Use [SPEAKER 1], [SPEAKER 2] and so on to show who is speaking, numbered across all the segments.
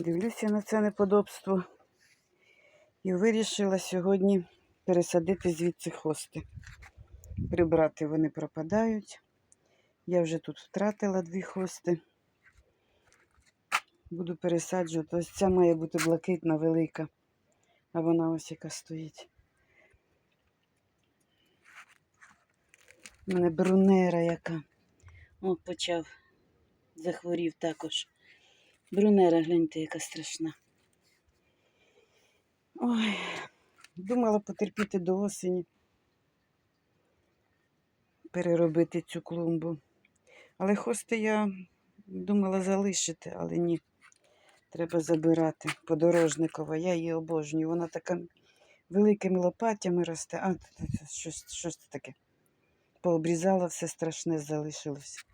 [SPEAKER 1] Дивлюся на це неподобство і вирішила сьогодні пересадити звідси хости. Прибрати вони пропадають. Я вже тут втратила дві хости. Буду пересаджувати. Ось ця має бути блакитна, велика. А вона ось яка стоїть. У мене брунера яка. О, почав. Захворів також. Брунера, гляньте, яка страшна. Ой, думала потерпіти до осені. Переробити цю клумбу. Але хости я думала залишити, але ні. Треба забирати. Подорожникова. Я її обожнюю. Вона така великими лопатями росте. А, щось, щось таке. Пообрізала, все страшне залишилось.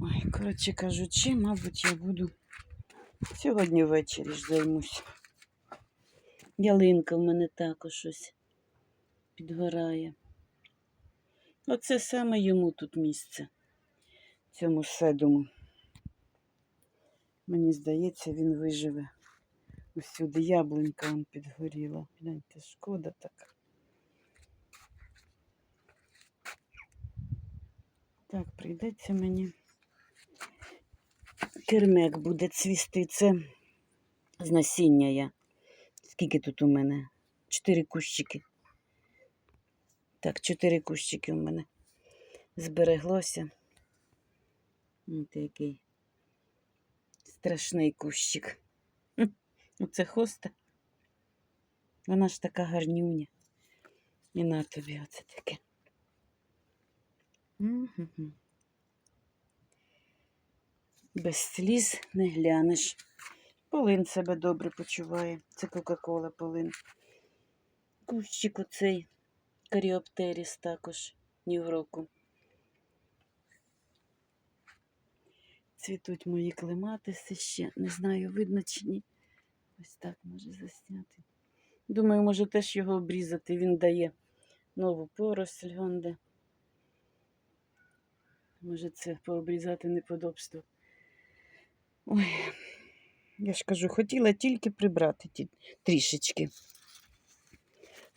[SPEAKER 1] Ой, коротше кажучи, мабуть, я буду сьогодні ввечері ж займусь. Ялинка в мене також щось підгорає. Оце саме йому тут місце, цьому седому. Мені здається, він виживе. Усюди яблунька он підгоріла. Гляньте, шкода така. Так, прийдеться мені. Кермек буде цвісти. Це з насіння я. Скільки тут у мене? Чотири кущики. Так, чотири кущики у мене збереглося. Ось який страшний кущик. Оце хоста. Вона ж така гарнюня. І на тобі оце таке. Мгм. Без сліз не глянеш. Полин себе добре почуває. Це Кока-Кола полин. Кущик оцей каріоптеріс також ні в року. Цвітуть мої клематиси ще. Не знаю, видно чи ні. Ось так може засняти. Думаю, може теж його обрізати. Він дає нову поросль гонде. Може це пообрізати неподобство. Ой, я ж кажу, хотіла тільки прибрати ті трішечки,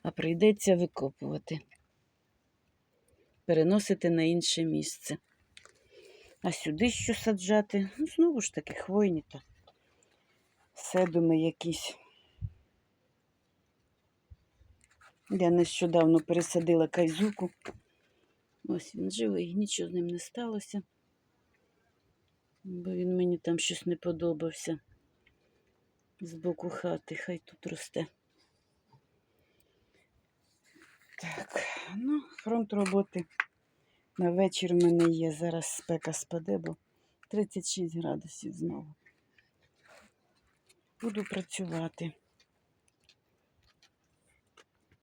[SPEAKER 1] а прийдеться викопувати, переносити на інше місце. А сюди що саджати? Ну, знову ж таки, хвойні то. Седуми якісь. Я нещодавно пересадила кайзуку. Ось він живий, нічого з ним не сталося. Бо він мені там щось не подобався. З боку хати, хай тут росте. Так, ну, фронт роботи на вечір в мене є. Зараз спека спаде, бо 36 градусів знову. Буду працювати.